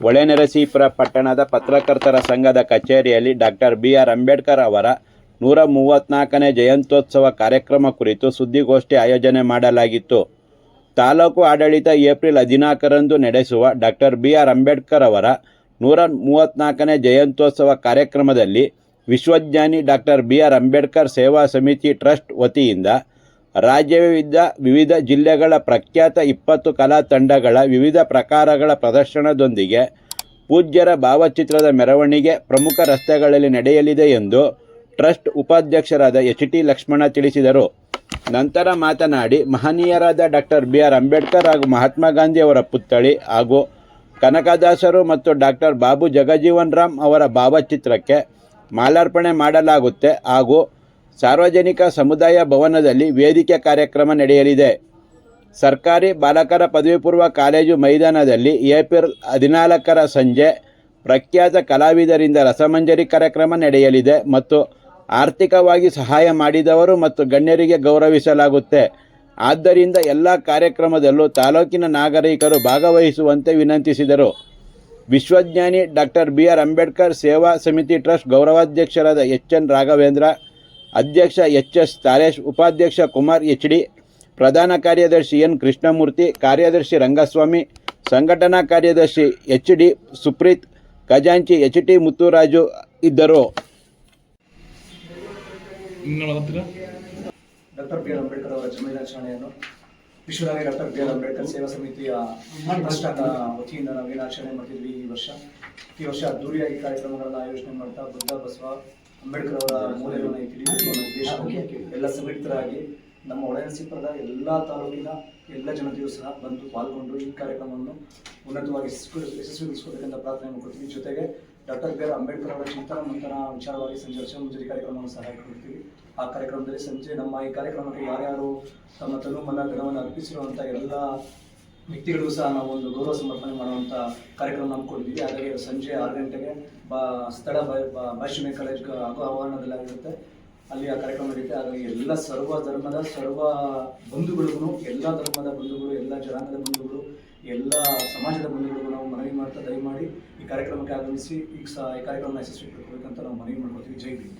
ಹೊಳೆನರಸೀಪುರ ಪಟ್ಟಣದ ಪತ್ರಕರ್ತರ ಸಂಘದ ಕಚೇರಿಯಲ್ಲಿ ಡಾಕ್ಟರ್ ಬಿ ಆರ್ ಅಂಬೇಡ್ಕರ್ ಅವರ ನೂರ ಮೂವತ್ತ್ನಾಲ್ಕನೇ ಜಯಂತ್ಯೋತ್ಸವ ಕಾರ್ಯಕ್ರಮ ಕುರಿತು ಸುದ್ದಿಗೋಷ್ಠಿ ಆಯೋಜನೆ ಮಾಡಲಾಗಿತ್ತು. ತಾಲೂಕು ಆಡಳಿತ ಏಪ್ರಿಲ್ ಹದಿನಾಲ್ಕರಂದು ನಡೆಸುವ ಡಾಕ್ಟರ್ ಬಿ ಆರ್ ಅಂಬೇಡ್ಕರ್ ಅವರ ನೂರ ಮೂವತ್ತ್ನಾಲ್ಕನೇ ಜಯಂತ್ಯೋತ್ಸವ ಕಾರ್ಯಕ್ರಮದಲ್ಲಿ ವಿಶ್ವಜ್ಞಾನಿ doctor B R Ambedkar Seva Samiti trust ವತಿಯಿಂದ ರಾಜ್ಯವಿದ್ದ ವಿವಿಧ ಜಿಲ್ಲೆಗಳ ಪ್ರಖ್ಯಾತ ಇಪ್ಪತ್ತು ಕಲಾ ತಂಡಗಳ ವಿವಿಧ ಪ್ರಕಾರಗಳ ಪ್ರದರ್ಶನದೊಂದಿಗೆ ಪೂಜ್ಯರ ಭಾವಚಿತ್ರದ ಮೆರವಣಿಗೆ ಪ್ರಮುಖ ರಸ್ತೆಗಳಲ್ಲಿ ನಡೆಯಲಿದೆ ಎಂದು ಟ್ರಸ್ಟ್ ಉಪಾಧ್ಯಕ್ಷರಾದ ಎಚ್ ಟಿ ಲಕ್ಷ್ಮಣ ತಿಳಿಸಿದರು. ನಂತರ ಮಾತನಾಡಿ, ಮಹನೀಯರಾದ ಡಾಕ್ಟರ್ ಬಿ ಆರ್ ಅಂಬೇಡ್ಕರ್ ಹಾಗೂ ಮಹಾತ್ಮ ಗಾಂಧಿ ಅವರ ಪುತ್ಥಳಿ ಹಾಗೂ ಕನಕದಾಸರು ಮತ್ತು ಡಾಕ್ಟರ್ ಬಾಬು ಜಗಜೀವನ್ ರಾಮ್ ಅವರ ಭಾವಚಿತ್ರಕ್ಕೆ ಮಾಲಾರ್ಪಣೆ ಮಾಡಲಾಗುತ್ತೆ ಹಾಗೂ ಸಾರ್ವಜನಿಕ ಸಮುದಾಯ ಭವನದಲ್ಲಿ ವೇದಿಕೆ ಕಾರ್ಯಕ್ರಮ ನಡೆಯಲಿದೆ. ಸರ್ಕಾರಿ ಬಾಲಕರ ಪದವಿ ಪೂರ್ವ ಕಾಲೇಜು ಮೈದಾನದಲ್ಲಿ ಏಪ್ರಿಲ್ ಹದಿನಾಲ್ಕರ ಸಂಜೆ ಪ್ರಖ್ಯಾತ ಕಲಾವಿದರಿಂದ ರಸಮಂಜರಿ ಕಾರ್ಯಕ್ರಮ ನಡೆಯಲಿದೆ ಮತ್ತು ಆರ್ಥಿಕವಾಗಿ ಸಹಾಯ ಮಾಡಿದವರು ಮತ್ತು ಗಣ್ಯರಿಗೆ ಗೌರವಿಸಲಾಗುತ್ತೆ. ಆದ್ದರಿಂದ ಎಲ್ಲ ಕಾರ್ಯಕ್ರಮದಲ್ಲೂ ತಾಲೂಕಿನ ನಾಗರಿಕರು ಭಾಗವಹಿಸುವಂತೆ ವಿನಂತಿಸಿದರು. ವಿಶ್ವಜ್ಞಾನಿ ಡಾಕ್ಟರ್ ಬಿ ಆರ್ ಅಂಬೇಡ್ಕರ್ ಸೇವಾ ಸಮಿತಿ ಟ್ರಸ್ಟ್ ಗೌರವಾಧ್ಯಕ್ಷರಾದ ಎಚ್ ಎನ್ ರಾಘವೇಂದ್ರ ಅಧ್ಯಕ್ಷ ಎಚ್ ಎಸ್ ತಾರೇಶ್ ಉಪಾಧ್ಯಕ್ಷ ಕುಮಾರ್ ಎಚ್ ಡಿ ಪ್ರಧಾನ ಕಾರ್ಯದರ್ಶಿ ಎನ್ ಕೃಷ್ಣಮೂರ್ತಿ ಕಾರ್ಯದರ್ಶಿ ರಂಗಸ್ವಾಮಿ ಸಂಘಟನಾ ಕಾರ್ಯದರ್ಶಿ ಎಚ್ ಡಿ ಸುಪ್ರೀತ್ ಖಜಾಂಚಿ ಎಚ್ ಟಿ ಮುತ್ತುರಾಜು ಇದ್ದರು. ಡಾಕ್ಟರ್ ಬಿ ಆರ್ ಅಂಬೇಡ್ಕರ್ ಅವರ ಜನ್ಮದಿನಾಚರಣೆಯನ್ನು ವಿಶ್ವದಾಗಿ doctor B R Ambedkar Seva ಸಮಿತಿಯ ಟ್ರಸ್ಟ್ನ ವತಿಯಿಂದ ನಾವು ಏನಾಚರಣೆ ಮಾಡ್ತಿದ್ವಿ ಈ ವರ್ಷ. ಈ ವರ್ಷ ಅದ್ದೂರಿಯಾಗಿ ಕಾರ್ಯಕ್ರಮಗಳನ್ನು ಆಯೋಜನೆ ಮಾಡ್ತಾ ಬುದ್ಧ ಬಸವ ಅಂಬೇಡ್ಕರ್ ಅವರ ಮೌಲ್ಯಗಳನ್ನು ಇಟ್ಟಿದ್ದೀವಿ. ಎಲ್ಲ ಸಂಘಟಿತರಾಗಿ ನಮ್ಮ ಒಳನರಸೀಪುರದ ಎಲ್ಲ ತಾಲೂಕಿನ ಎಲ್ಲ ಜನತೆಯೂ ಸಹ ಬಂದು ಪಾಲ್ಗೊಂಡು ಈ ಕಾರ್ಯಕ್ರಮವನ್ನು ಉನ್ನತವಾಗಿ ಯಶಸ್ವಿ- ಯಶಸ್ವಿಗೊಳಿಸಬೇಕೆಂದ ಪ್ರಾರ್ಥನೆ ಮಾಡ್ಕೊಡ್ತೀವಿ ಜೊತೆಗೆ ಡಾಕ್ಟರ್ ಬಿ ಆರ್ ಅಂಬೇಡ್ಕರ್ ಅವರ ಚಿಂತನ ಮಂಥನ ವಿಚಾರವಾಗಿ ಸಂಜೆ ಮುಂಜಾನೆ ಕಾರ್ಯಕ್ರಮವನ್ನು ಸಹ ಕೊಡ್ತೀವಿ ಆ ಕಾರ್ಯಕ್ರಮದಲ್ಲಿ ಸಂಜೆ ನಮ್ಮ ಈ ಕಾರ್ಯಕ್ರಮಕ್ಕೆ ಯಾರ್ಯಾರು ತಮ್ಮ ತನು ಮನ ಧನವನ್ನು ಅರ್ಪಿಸಿರುವಂಥ ಎಲ್ಲ ವ್ಯಕ್ತಿಗಳಿಗೂ ಸಹ ನಾವು ಒಂದು ಗೌರವ ಸಮರ್ಪಣೆ ಮಾಡುವಂಥ ಕಾರ್ಯಕ್ರಮ ಹಮ್ಮಿಕೊಂಡಿದ್ದೀವಿ ಹಾಗಾಗಿ ಸಂಜೆ ಆರು ಗಂಟೆಗೆ ಬಾ, ಸ್ಥಳ ಭಾಷಿಮೆ ಕಾಲೇಜ್ ಹಾಗೂ ಆವರಣದಲ್ಲಿ ಆಗಿರುತ್ತೆ. ಅಲ್ಲಿ ಆ ಕಾರ್ಯಕ್ರಮ ನಡೆಯುತ್ತೆ ಹಾಗಾಗಿ ಎಲ್ಲ ಸರ್ವ ಧರ್ಮದ, ಸರ್ವ ಬಂಧುಗಳಿಗೂ, ಎಲ್ಲ ಧರ್ಮದ ಬಂಧುಗಳು, ಎಲ್ಲ ಜನಾಂಗದ ಬಂಧುಗಳು, ಎಲ್ಲ ಸಮಾಜದ ಬಂಧುಗಳಿಗೂ ನಾವು ಮನವಿ ಮಾಡ್ತಾ, ದಯಮಾಡಿ ಈ ಕಾರ್ಯಕ್ರಮಕ್ಕೆ ಆಗಮಿಸಿ, ಈಗ ಸಹ ಈ ಕಾರ್ಯಕ್ರಮ ಯಶಸ್ವಿ ಪಡ್ಕೋಬೇಕಂತ ನಾವು ಮನವಿ ಮಾಡ್ಕೊತೀವಿ. ಜೈ ಭೀಮ್.